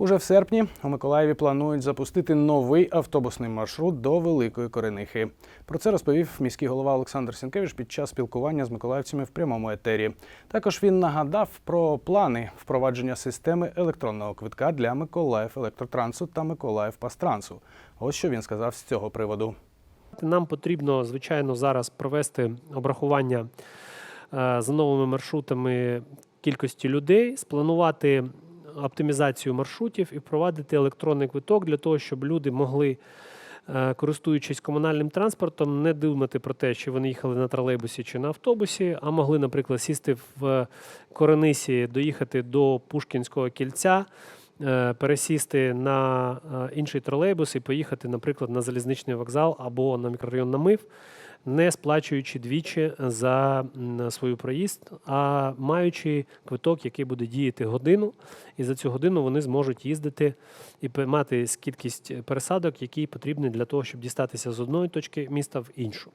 Уже в серпні у Миколаєві планують запустити новий автобусний маршрут до Великої Коренихи. Про це розповів міський голова Олександр Сінкевич під час спілкування з миколаївцями в прямому етері. Також він нагадав про плани впровадження системи електронного квитка для Миколаїв Електротрансу та Миколаїв Пастрансу. Ось що він сказав з цього приводу. Нам потрібно, звичайно, зараз провести обрахування е, за новими маршрутами кількості людей, спланувати оптимізацію маршрутів і впровадити електронний квиток для того, щоб люди могли, е, користуючись комунальним транспортом, не думати про те, чи вони їхали на тролейбусі чи на автобусі, а могли, наприклад, сісти в Коренисі, доїхати до Пушкінського кільця. Е, Пересісти на е, інший тролейбус і поїхати, наприклад, на залізничний вокзал або на мікрорайон Намив, не сплачуючи двічі за свою проїзд, а маючи квиток, який буде діяти годину, і за цю годину вони зможуть їздити і мати кількість пересадок, які потрібні для того, щоб дістатися з одної точки міста в іншу.